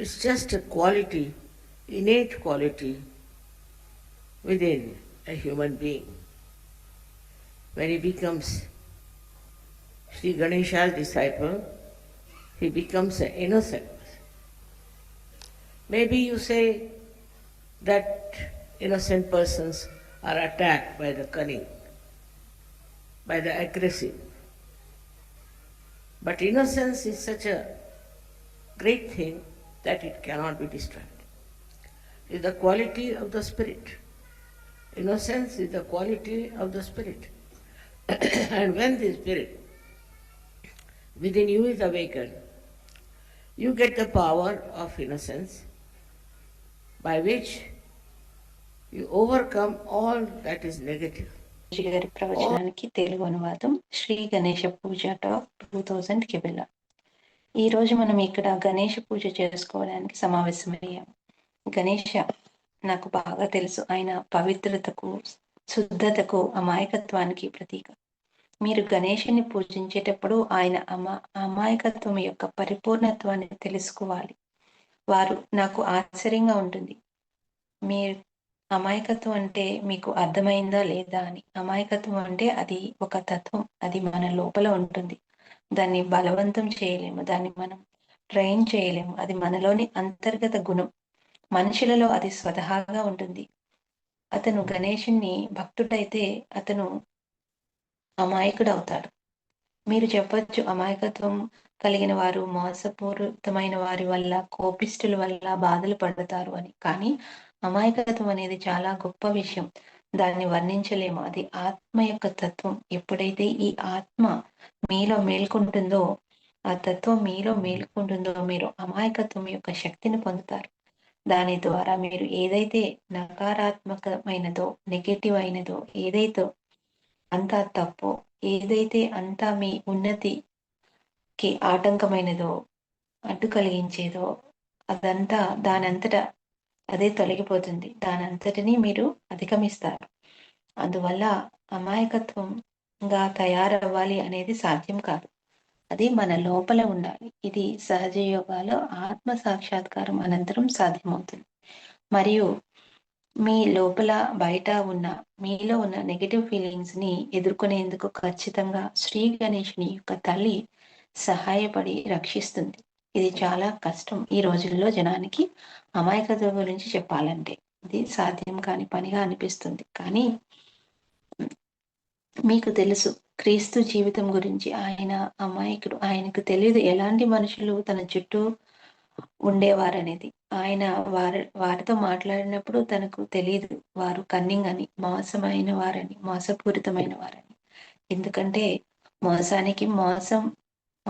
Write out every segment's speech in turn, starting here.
It's just a quality, innate quality within a human being. When he becomes Sri Ganesha's disciple, he becomes an innocent. Maybe you say that innocent persons are attacked by the cunning, by the aggressive. But innocence is such a great thing that it cannot be destroyed. It is the quality of the spirit. Innocence is the quality of the spirit. and when the spirit within you is awakened, you get the power of innocence by which you overcome all that is negative. G గారి ప్రవచనానికి తెలుగు అనువాదం Shri Ganesha Puja talk two thousand కిబిల ఈ రోజు మనం ఇక్కడ గణేష పూజ చేసుకోవడానికి సమావేశమయ్యాం. గణేష నాకు బాగా తెలుసు. ఆయన పవిత్రతకు శుద్ధతకు అమాయకత్వానికి ప్రతీక. మీరు గణేషుని పూజించేటప్పుడు ఆయన అమా అమాయకత్వం యొక్క పరిపూర్ణత్వాన్ని తెలుసుకోవాలి. వారు నాకు ఆశ్చర్యంగా ఉంటుంది. మీరు అమాయకత్వం అంటే మీకు అర్థమైందా లేదా అని. అమాయకత్వం అంటే అది ఒక తత్వం. అది మన లోపల ఉంటుంది. దాన్ని బలవంతం చేయలేము దాన్ని మనం ట్రైన్ చేయలేము. అది మనలోని అంతర్గత గుణం. మనుషులలో అది స్వతహాగా ఉంటుంది. అతను గణేషుణ్ణి భక్తుడైతే అతను అమాయకుడు అవుతాడు. మీరు చెప్పచ్చు అమాయకత్వం కలిగిన వారు మోసపూరితమైన వారి వల్ల కోపిష్టుల వల్ల బాధలు పడతారు అని. కానీ అమాయకత్వం అనేది చాలా గొప్ప విషయం. దాన్ని వర్ణించలేము. అది ఆత్మ యొక్క తత్వం. ఎప్పుడైతే ఈ ఆత్మ మీలో మేల్కొంటుందో ఆ తత్వం మీలో మేల్కొంటుందో మీరు అమాయకత్వం యొక్క శక్తిని పొందుతారు. దాని ద్వారా మీరు ఏదైతే నకారాత్మకమైనదో నెగటివ్ అయినదో ఏదైతే అంతా తప్పు ఏదైతే అంతా మీ ఉన్నతి కి ఆటంకమైనదో అడ్డు కలిగించేదో అదంతా దానంతటా అదే తొలగిపోతుంది. దానంతటిని మీరు అధిగమిస్తారు. అందువల్ల అమాయకత్వంగా తయారవ్వాలి అనేది సాధ్యం కాదు. అది మన లోపల ఉండాలి. ఇది సహజ యోగాలో ఆత్మ సాక్షాత్కారం అనంతరం సాధ్యమవుతుంది. మరియు మీ లోపల బయట ఉన్న మీలో ఉన్న నెగటివ్ ఫీలింగ్స్ని ఎదుర్కొనేందుకు ఖచ్చితంగా శ్రీ గణేషుని యొక్క తల్లి సహాయపడి రక్షిస్తుంది. ఇది చాలా కష్టం ఈ రోజుల్లో జనానికి. అమాయకత్వం గురించి చెప్పాలంటే ఇది సాధ్యం కాని పనిగా అనిపిస్తుంది. కానీ మీకు తెలుసు క్రీస్తు జీవితం గురించి ఆయన అమాయకుడు. ఆయనకు తెలియదు ఎలాంటి మనుషులు తన చుట్టూ ఉండేవారనేది. ఆయన వారి వారితో మాట్లాడినప్పుడు తనకు తెలియదు వారు కన్నింగ్ అని మోసమైన వారని మోసపూరితమైన వారని ఎందుకంటే మోసానికి మోసం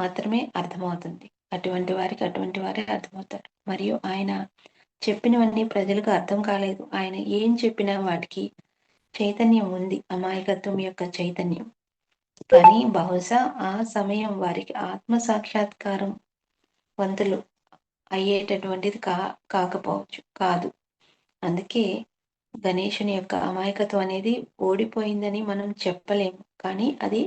మాత్రమే అర్థమవుతుంది. అటువంటి వారికి అటువంటి వారే అర్థమవుతారు. మరియు ఆయన చెప్పినవన్నీ ప్రజలకు అర్థం కాలేదు. ఆయన ఏం చెప్పినా వాటికి చైతన్యం ఉంది. అమాయకత్వం యొక్క చైతన్యం. కానీ బహుశా ఆ సమయం వారికి ఆత్మ సాక్షాత్కారం వంతులు అయ్యేటటువంటిది కా కాకపోవచ్చు. కాదు. అందుకే గణేషుని యొక్క అమాయకత్వం అనేది ఓడిపోయిందని మనం చెప్పలేము. కానీ అది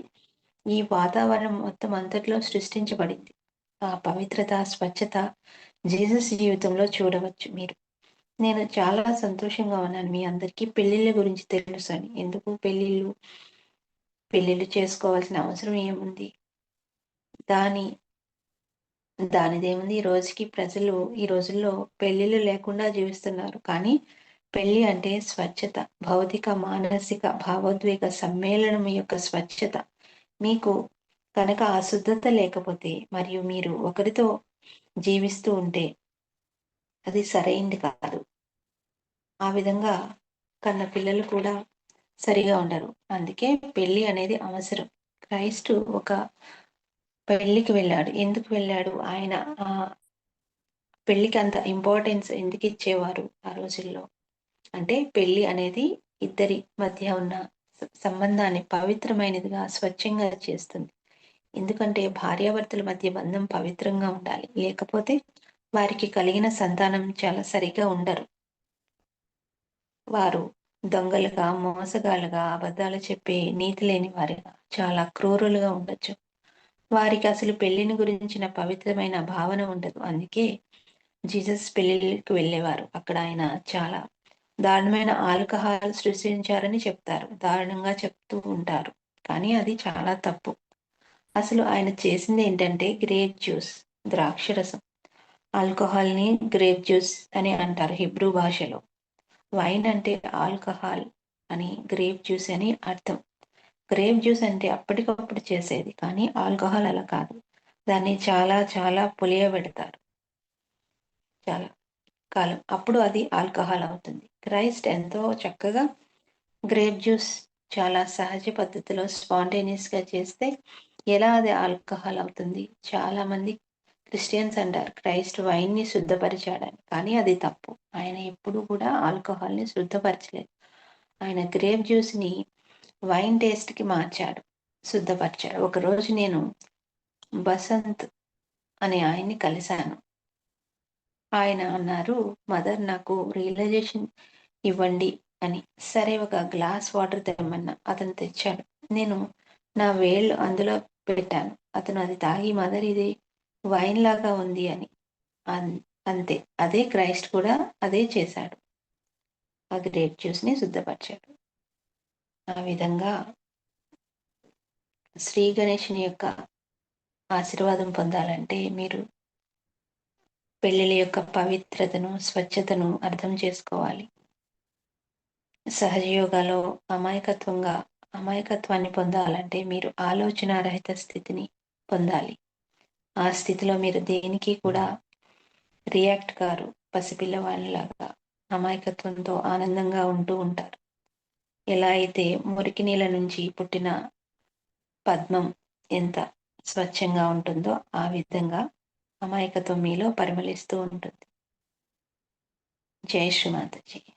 ఈ వాతావరణం మొత్తం అంతట్లో సృష్టించబడింది. ఆ పవిత్రత స్వచ్ఛత జీసస్ జీవితంలో చూడవచ్చు మీరు. నేను చాలా సంతోషంగా ఉన్నాను. మీ అందరికీ పెళ్ళిళ్ళ గురించి తెలుసు అని. ఎందుకు పెళ్ళిళ్ళు? పెళ్ళిళ్ళు చేసుకోవాల్సిన అవసరం ఏముంది? దాని దానిదేముంది? ఈ రోజుకి ప్రజలు ఈ రోజుల్లో పెళ్ళిళ్ళు లేకుండా జీవిస్తున్నారు. కానీ పెళ్ళి అంటే స్వచ్ఛత భౌతిక మానసిక భావోద్వేగ సమ్మేళనం యొక్క స్వచ్ఛత. మీకు కనుక అశుద్ధత లేకపోతే మరియు మీరు ఒకరితో జీవిస్తూ ఉంటే అది సరైంది కాదు. ఆ విధంగా కన్న పిల్లలు కూడా సరిగా ఉండరు. అందుకే పెళ్ళి అనేది అవసరం. క్రైస్తు ఒక పెళ్ళికి వెళ్ళాడు. ఎందుకు వెళ్ళాడు? ఆయన ఆ పెళ్ళికి అంత ఇంపార్టెన్స్ ఎందుకు ఇచ్చేవారు ఆ రోజుల్లో? అంటే పెళ్ళి అనేది ఇద్దరి మధ్య ఉన్న సంబంధాన్ని పవిత్రమైనదిగా స్వచ్ఛంగా చేస్తుంది. ఎందుకంటే భార్యాభర్తల మధ్య బంధం పవిత్రంగా ఉండాలి. లేకపోతే వారికి కలిగిన సంతానం చాలా సరిగా ఉండరు. వారు దొంగలుగా మోసగాళ్ళుగా అబద్ధాలు చెప్పే నీతి లేని వారిగా చాలా క్రూరులుగా ఉండొచ్చు. వారికి అసలు పెళ్ళిని గురించిన పవిత్రమైన భావన ఉండదు. అందుకే జీసస్ పెళ్ళికి వెళ్ళేవారు. అక్కడ ఆయన చాలా దారుణమైన ఆల్కహాల్ సృష్టించారని చెప్తారు. దారుణంగా చెప్తూ ఉంటారు. కానీ అది చాలా తప్పు. అసలు ఆయన చేసింది ఏంటంటే గ్రేప్ జ్యూస్ ద్రాక్షరసం ఆల్కహాల్ని గ్రేప్ జ్యూస్ అని అంటారు హిబ్రూ భాషలో. వైన్ అంటే ఆల్కహాల్ అని గ్రేప్ జ్యూస్ అని అర్థం. గ్రేప్ జ్యూస్ అంటే అప్పటికప్పుడు చేసేది కానీ ఆల్కహాల్ అలా కాదు. దాన్ని చాలా చాలా పులియబెడతారు. చాలా. కాలం. అప్పుడు అది ఆల్కహాల్ అవుతుంది. క్రైస్ట్ ఎంతో చక్కగా గ్రేప్ జ్యూస్ చాలా సహజ పద్ధతిలో స్పాంటేనియస్గా చేస్తే ఎలా అది ఆల్కహాల్ అవుతుంది? చాలామంది క్రిస్టియన్స్ అంటారు క్రైస్ట్ వైన్ని శుద్ధపరిచాడని. కానీ అది తప్పు. ఆయన ఎప్పుడు కూడా ఆల్కహాల్ని శుద్ధపరచలేదు. ఆయన గ్రేప్ జ్యూస్ని వైన్ టేస్ట్కి మార్చాడు శుద్ధపరిచాడు. ఒకరోజు నేను బసంత్ అనే ఆయన్ని కలిశాను. ఆయన అన్నారు మదర్ నాకు రియలైజేషన్ ఇవ్వండి అని. సరే ఒక గ్లాస్ వాటర్ తెమ్మన్నా అతను తెచ్చాడు. నేను నా వేళ్ళు అందులో పెట్టాను. అతను అది తాగి మదర్ ఇది వైన్ లాగా ఉంది అని. అంతే. అదే క్రైస్ట్ కూడా అదే చేశాడు. ఆ గ్రేప్ జ్యూస్ని శుద్ధపరిచాడు ఆ విధంగా శ్రీ గణేషుని యొక్క ఆశీర్వాదం పొందాలంటే మీరు పెళ్ళిళ్ళ యొక్క పవిత్రతను స్వచ్ఛతను అర్థం చేసుకోవాలి. సహజయోగాలో అమాయకత్వంగా అమాయకత్వాన్ని పొందాలంటే మీరు ఆలోచన రహిత స్థితిని పొందాలి. ఆ స్థితిలో మీరు దేనికి కూడా రియాక్ట్ కారు. పసిపిల్లవాళ్ళలాగా అమాయకత్వంతో ఆనందంగా ఉంటూ ఉంటారు. ఎలా అయితే మురికి నీళ్ళ నుంచి పుట్టిన పద్మం ఎంత స్వచ్ఛంగా ఉంటుందో ఆ విధంగా అమాయకత్వం మీలో పరిమళిస్తూ ఉంటుంది. జై శ్రీమాతజీ.